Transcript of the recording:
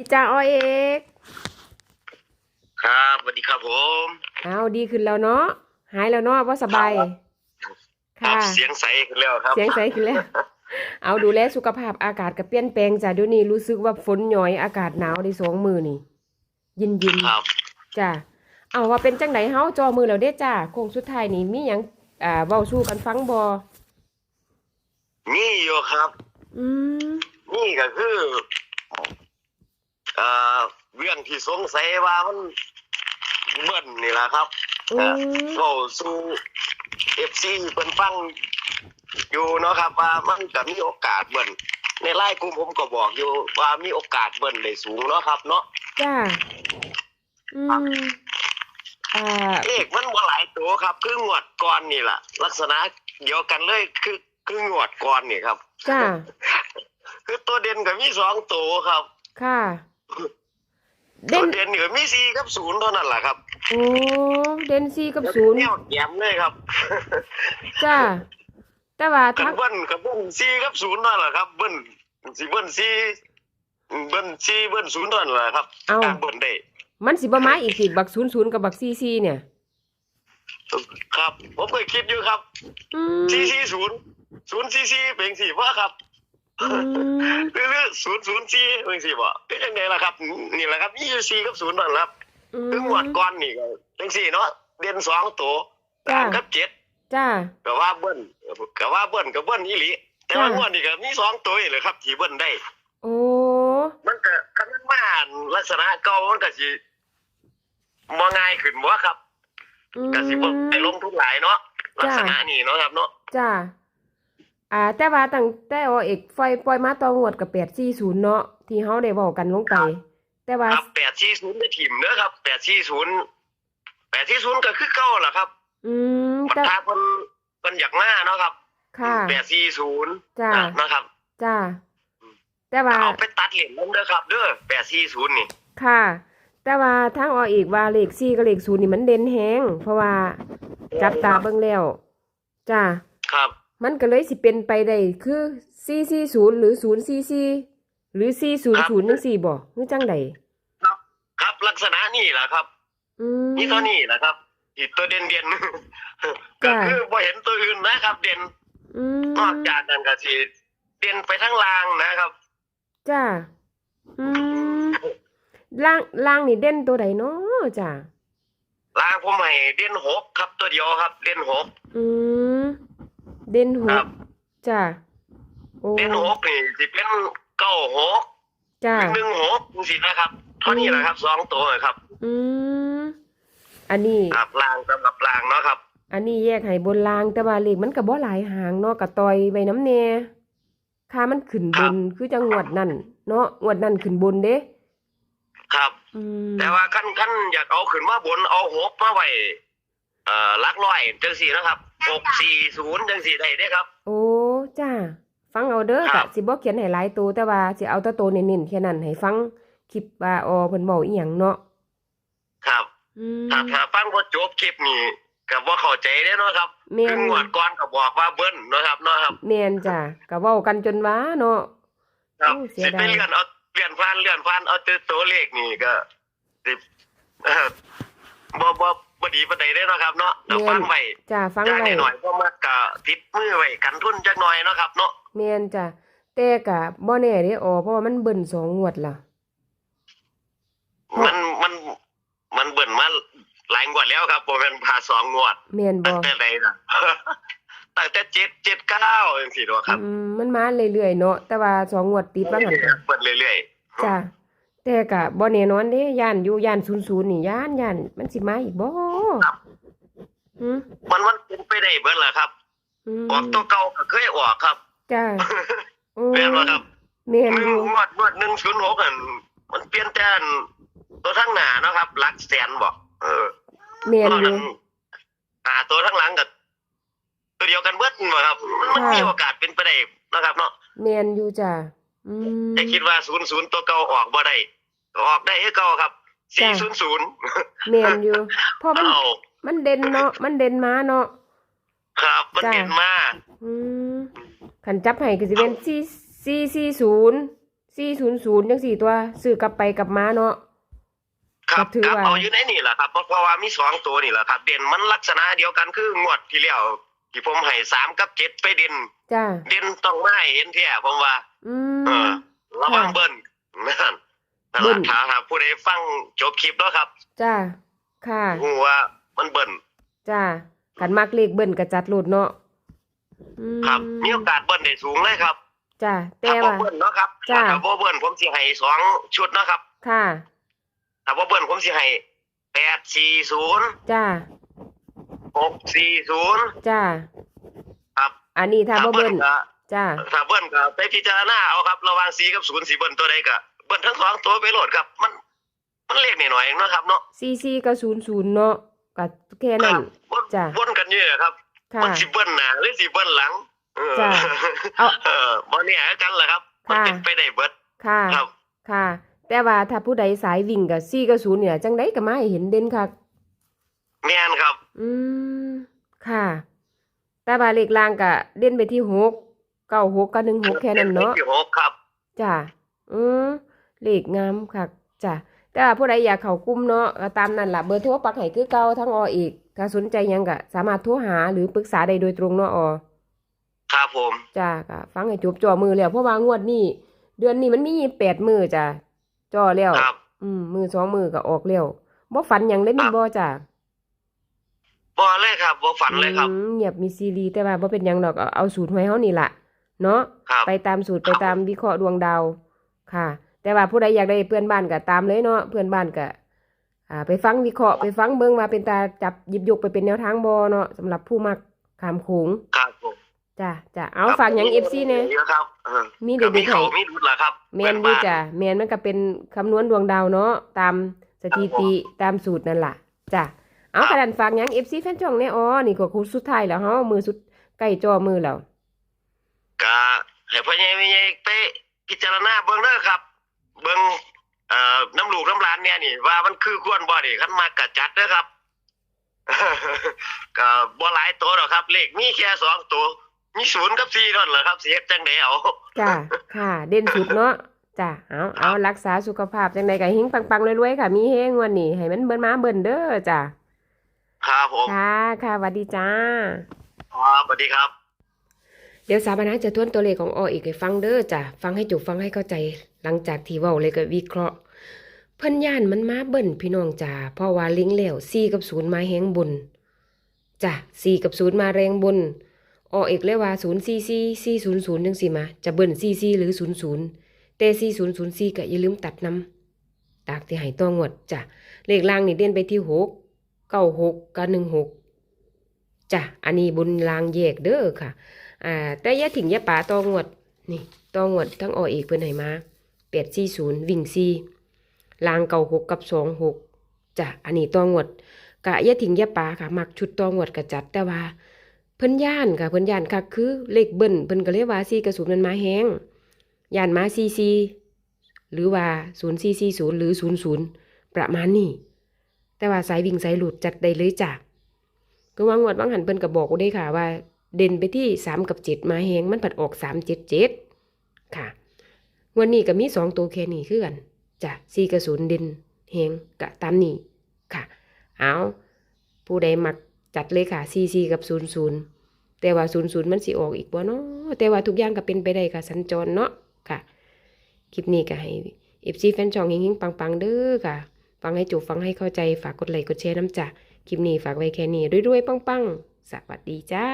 ดีจ้าอ้อเอกครับสวัสดีครับผมเอาดีขึ้นแล้วเนาะหายแล้วเนาะว่าสบายครัค่ะบเสียงใสขึ้นแล้วครับ เสียงใสขึ้นแล้ว เอาดูแลสุขภาพอากาศก็เปลี่ยนแปลงจ้ะเดี๋ยวนี้รู้สึกว่าฝนหย่อยอากาศหนาวในสองมือนี่ยินยินครับจ้ะเอาว่าเป็นจังไดเฮาจอมือแล้วเด้จ้าโค้งสุดท้ายนี่มีหยังอ่าเว้าสู้กันฟังบ่นี่อยู่ครับ อืมนี่ก็คือ เอ่อเรื่องที่สงสัยว่ามันเบิ่นนี่แหละครับอืมเข้าสู่เอฟซีเพิ่นฟังอยู่เนาะครับว่ามันก็มีโอกาสเบิ่นในไลน์กลุ่มผมก็บอกอยู่ว่ามีโอกาสเบิ่นได้สูงเนาะครับเนาะ จ้า อืม อ่า เลขมันบ่หลายตัวครับ คืองวดก่อนนี่ล่ะลักษณะเดียวกันเลยคือคืองวดก่อนนี่ครับ จ้า คือตัวเด่นก็มีสองตัวครับ ค่ะ เด่ตัวนเด่นก็มีสี่กับศูนย์เท่านั้นแหละครับโอ้เด่นสี่กับศูนย์แนวแย้มเลยครับจ้าแต่ว่ากัทันกเบิ้ลกับเบิ้ลสี่กับศูนย์เท่านั้นแหละครับเบิ้ลสี่เบิ้ลสี่เบิ้ลสี่เบิ้ลศูนย์เท่านั้นแหละครับเอ้าการเบิ้ลได้มันสิบ่มาอีกสิบักศูนย์ศูนย์กับบักซีซีเนี่ยครับ ผมเคยคิดอยู่ครับอืมสี่สี่ศูนย์ศูนย์สี่สี่เป็นสี่ว่าครับอืม หรือศูนย์ศูนย์สี่เป็นสี่บ่เป็นยังไงล่ะครับ นี่แหละครับยี่สี่กับศูนย์นั่นแหละครับอืคืองวดมก่อนนี่ก็เป็นสี่เนาะเด่นสองตัวจ้ะสามกับเจ็ดจ้าก็ว่าเบิ้ลก็ว่าเบิ้ลก็เบิ้ลอีหลีแต่ว่าจ้ะงวดนี้ก็มีสองตัวนี่แหละครับที่เบิ้ลได้โอ้มันก็คันมันมาลักษณะเก่ามันก็สิบ่ง่ายขึ้นบ่ครับอืมก็สิบ่ไปลงทุนหลายเนาะจ้ะลักษณะนี้เนาะครับเนาะจ้า อ่า แต่ว่าตั้งแต่ว่าเอกไฟปล่อยมาต่องวดกับ840เนาะที่เฮาได้เว้ากันลงไป แต่ว่าครับ840ได้ถิ่มเด้อครับ840 840ก็คือเก่าล่ะครับอืมปัญแต่หาเพิ่นเพิ่นอยากมาเนาะครับค่ะ840จ้านะครับจ้าแต่ว่าเอาไปตัดเหรียญนำเด้อครับ เด้อ840นี่ ค่ะ แต่ว่าทางออกอีกว่าเลข4กับเลข0นี่มันเด่นแฮงเพราะว่าจับตาเบิ่งแล้วจ้าครับ มันก็เลยสิเป็นไปได้คือ440หรือ044หรือ400จังซี่บ่หรือจังใดครับครับลักษณะนี่แหละครับอืมนี่เท่านี้แหละครับอีกตัวเด่นเด่นๆก็จ้ะคือพอเห็นตัวอื่นนะครับ เด่นอืมนอกจากนั้นก็สิเด่นไปทั้งรางนะครับจ้าอืมล่างล่างนี่เด่นตัวใดเนาะจ้ารางผมให้เด่นหกครับตัวเดียวครับ เด่นหกอืม เด่นหครักบ จ้าโอ้เด่นหกนี่สิเป็นเก้าหกจ้าหนึ่งหกสินะครับเท่านี้แหละครับสองตัวครับ อืมอันนี้ ครับรางสำหรับรางเนาะครับ อันนี้แยกให้บนล่างแต่ว่าเลขมันก็บ่หลายหางเนาะกะต่อยไว้น้ำแน่ค่ามันขึ้นบนคือจังหวัดนั่นเนาะงวดนั่นขึ้นบนเด้ ครับ อืมแต่ว่าขั้นขั้นอยากเอาขึ้นมาบนเอาหกมาไว้เอ่อหลักร้อยจังสี่นะครับ หกสี่ศูนย์จังสี่ได้เด้ครับ โอ้จ้าฟังเอาเด้อครักะบสิบ่เขียนให้หลายตัวแต่ว่าสิเอาแต่ตัวเน้นๆแค่นั้นให้ฟังคลิปว่าอ๋อเพิ่นเว้าอีหยังเนาะครับอืมถ้าถ้าฟังบ่จบคลิปนี่ก็บ่เข้าใจเด้เนาะครับแม่คือนงวดก่อนก็บอกว่าเบิ้ลเนาะครับเนาะครับแม่นจ้ะก็เว้ากันจนว่าเนาะครับโอ้เสีสิยดายไปเลื่อนเอาเลื่อนผ่านเลื่อนผ่านเอาแต่ตัวเลขนี่ก็สิเอ่อบ่บ่ บ่ดีปานใดเด้เนาะครับเนาะแต่ฟังไว้จ้ะฟังจ้างไว้หน่อยๆก็มาก็ติดมือไว้กันทุนจักหน่อยเนาะครับ เนาะแม่นจ้ะแต่ก็บ่แน่เด้อ๋อเพราะว่ามันเบิ่นสองงวดล่ะ มันมันมันเบิ่นมาหลายงวดแล้วครับบ่แม่นพาสองงวดแม่นบ่ตั้งแต่ใดน่ะตั้งแต่7 7 9จังซี่เนาะครับอืมมันมาเรื่อยๆเนาะแต่ว่าสองงวดติดว่าหั่นก็เปิดเรื่อยๆจ้ะ แต่ก็บ่แน่นอนเด้ย่านอยู่ย่าน00นี่ย่านย่านมันสิมาอีกบ่หืมมันมันเป็นไปได้เบิดล่ะครับอืมออกตัวเก่าก็เคยออกครับจ้ะโอ้แม่นบ่ครับแม่นหอนึ่งยู่งวดงวดหนึ่งศูนย์หกอันมันเปลี่ยนแต่อันตัวทั้งหน้าเนาะครับหลักแสนบอกเออ แม่นตอนอยู่นั้นอ่าตัวทั้งหลังกับตัวเดียวกันเบิดบ่ครับ มันมันค่ะ มีโอกาสเป็นไปได้นะครับ เนาะแม่นอยู่จ้ะอืมแต่คิดว่าศูนย์ศูนย์ตัวเก่าออกบ่ได้ ออกได้คือเก่าครับสี่ศูนย์ศูนย์แม่นอยู่เพราะมันเอามันเด่นเนาะมันเด่นมาเนาะครับ มันจ้ะเด่นมากอืมขันจับให้ก็สิเป็นสี่สี่สี่ศูนย์สี่ศูนย์ศูนย์จังสี่ตัวซื้อกลับไปกลับมาเนาะครับก็ถือครับว่าเอาอยู่ในนี่แหละครับเพราะเพราะว่ามีสองตัวนี่แหละครับ เด่นมันลักษณะเดียวกันคืองวดที่แล้วที่ผมให้สามกับเจ็ดไปเด่นจ้าเด่นต้องมาให้เห็นแท้ผมว่า อืเอมอระวังค่ะเบิ้ลนั่น นั่นเบิ้แหลละถ้าหากผู้ใดฟังจบคลิปแล้วครับ จ้า ค่ะหูว่ามันเบิ้ลจ้ากันมักเลขเบิ้นกระจัดโลดเนาะอืมครับมีโอกาสเบิ้ลได้สูงเลยครับจ้าแต่ถ้าบ่ว่า เบิ้ลเนาะครับจ้ะ ถ้าบ่เบิ้ลผมสิให้สองชุดเนาะครับค่ะ ถ้าบ่เบิ้ลผมสิให้แปดสี่ศูนย์จ้า หกสี่ศูนย์จ้า ครับอันนี้ถ้าบ่เบิ้นก็จ้า ถ้าเบิ้ลก็ไปพิจารณาเอาครับ ระหว่างสีกับศูนย์สีเบิ้ลตัวใดก็ เบิ้ลทั้งสองตัวไปโหลดครับ มัน มันเลขหน่อยๆเองเนาะครับเนาะซีซีก็ศูนย์ศูนย์เนาะก็แค่นั้นวนจ้ะวนกันอยู่เนี่ยครับค่ะมันสิเบิ้ลหน้าหรือสิเบิ้ลหลังเออจ้ะเอาเออบ่เนี่ยกันแหละครับ มันค่ะเป็นไปได้เบิดค่ะครับค่ะ แต่ว่าถ้าผู้ใดสายวิ่งกับซีกับศูนย์เนี่ย จังไดก็มาให้เห็นเด่นคักแม่นครับ อืมค่ะ แต่ว่าเลขล่างก็เด่นไปที่หกเก้าหกกับหนึ่งหกแค่นั้นเนาะที่หกครับจ้ะอืม เลขงามคักจ้ะแต่ว่าผู้ใดอยากเข้ากลุ่มเนาะก็ตามนั่นล่ะเบอร์โทรปักให้คือเก่าทั้งออีกถ้าสนใจหยังก็สามารถโทรหาหรือปรึกษาได้โดยตรงเนาะออครับผมจ้าก็ฟังให้จบจ่อมือแล้วเพราะว่างวดนี้เดือนนี้มันมีแปดมือจ้ะจ่อแล้วครับอืมมือสองมือก็ออกแล้วบ่ฝันหยังเลยแมันบ่จ้ะบ่เลยครับบ่ฝันเลยครับอืมเงียบมีซีรีส์แต่ว่าบ่เป็นหยังดอกเอาเอาสูตรหวยเฮานี่ล่ะเนาะครับไปตามสูตรไปตามวิเคราะห์ดวงดาวค่ะ แต่ว่าผู้ใดอยากได้เพื่อนบ้านก็ตามเลยเนาะเพื่อนบ้านก็อ่าไปฟังวิเคราะห์ไปฟังเบิ่งว่าเป็นตาจับหยิบยกไปเป็นแนวทางบ่เนาะสำหรับผู้มักขามโขงครับผมจ้ะจ้ะเอาฝากหยัง FC แน่เยอะครับเออมีก็เด็มีกๆให้เขามีรุดล่ะครับแมนดีจ้ะแมนมันก็เป็นคำนวณดวงดาวเนาะตามสถิติตามสูตรนั่นล่ะจ้ะเอาขนาดฝากหยัง FC แฟนช่องแน่อ๋อนี่ก็คู่สุดท้ายแล้วเฮามือสุดใกล้จอมือแล้วก็ให้พ่อใหญ่แม่ใหญ่ไปพิจารณาเบิ่งเด้อครับ เบิ่งเอ่อน้ำลูกน้ำหลานเนี่ยนี่ว่ามันคือควรบ่นี่คันมากกะจัดเด้อครับ ก็บ่หลายตัวหรอกครับ เลขมีแค่สองตัว มีศูนย์กับสี่เท่านั้นแหละครับสิเฮ็ดจังได๋เอาจ้ะค่ะ เด่นสุดเนาะจ้ะเอาเอารักษาสุขภาพจังไดก็หิงปังๆรวยๆค่ะ มีเฮงวันนี้ให้มันเบิ่นมาเบิ่นเด้อจ้ะครับผมค่ะค่ะสวัสดีจ้าครับสวัสดีครับ เดี๋ยวสาบานะจะทวนตัวเลขของออีกให้ฟังเด้อจ้ะฟังให้จบฟังให้เข้าใจ หลังจากที่เว้าเลยก็วิเคราะห์ เพิ่นย่านมันมาเบิ่นพี่น้องจ้าเพราะว่าลิงแล้ว4กับ0มาแฮงบนจ้ะ4กับ0มาแรงบนออกอีกเลยว่า044 400จังซี่มาจะเบิ่น44หรือ00แต่4004ก็อย่าลืมตัดนำตากที่ให้ต้องวดจ้ะเลขล่างนี่เด่นไปที่6 96กับ16จ้ะอันนี้บนลางแยกเด้อค่ะ อ่าแต่ย่าถิ่งย่าป่าตองวดนี่ตองวดทั้งออีกเพิ่อนให้มา840วิ่ง4ลางเก่าหกกับสองหกจ้ะอันนี้ตองวดกะยะถิงยะปาค่ะ มักชุดตองวดกะจัดแต่ว่าเพิ่นย่านค่ะเพิ่นย่านค่ะคือเลขเบิ้นเพิ่นก็เลยว่าซีกระสุนมันมาแห้งย่านมาซีซีหรือว่าศูนย์ซีซีศูนย์หรือศูนย์ศูนย์ประมาณนี้แต่ว่าสายวิ่งสายหลุดจัดได้เลยจ้ะก็วางวดวางหันเพิ่นก็บอกได้ค่ะว่า เด่นไปที่สามกับเจ็ดมาแหงมันผัดออกสามเจ็ดเจ็ดค่ะวันนี้ก็มีสองตัวแค่นี้คือกันจ้ะซีกระสุนเดินเฮงกะตามนี้ค่ะ เอาผู้ใดมักจัดเลยค่ะซีซีกับศูนย์ศูนย์แต่ว่าศูนย์ศูนย์มันสิออกอีกบ่เนาะแต่ว่าทุกอย่างก็เป็นไปได้ค่ะสัญจรเนาะค่ะคลิปนี้ก็ให้เอฟซีแฟนช่องเฮงๆปังๆเด้อค่ะ ฟังให้จบฟังให้เข้าใจฝากกดไลค์กดแชร์น้ำจ้ะคลิปนี้ฝากไว้แค่นี้รวยๆปังๆสวัสดีจ้า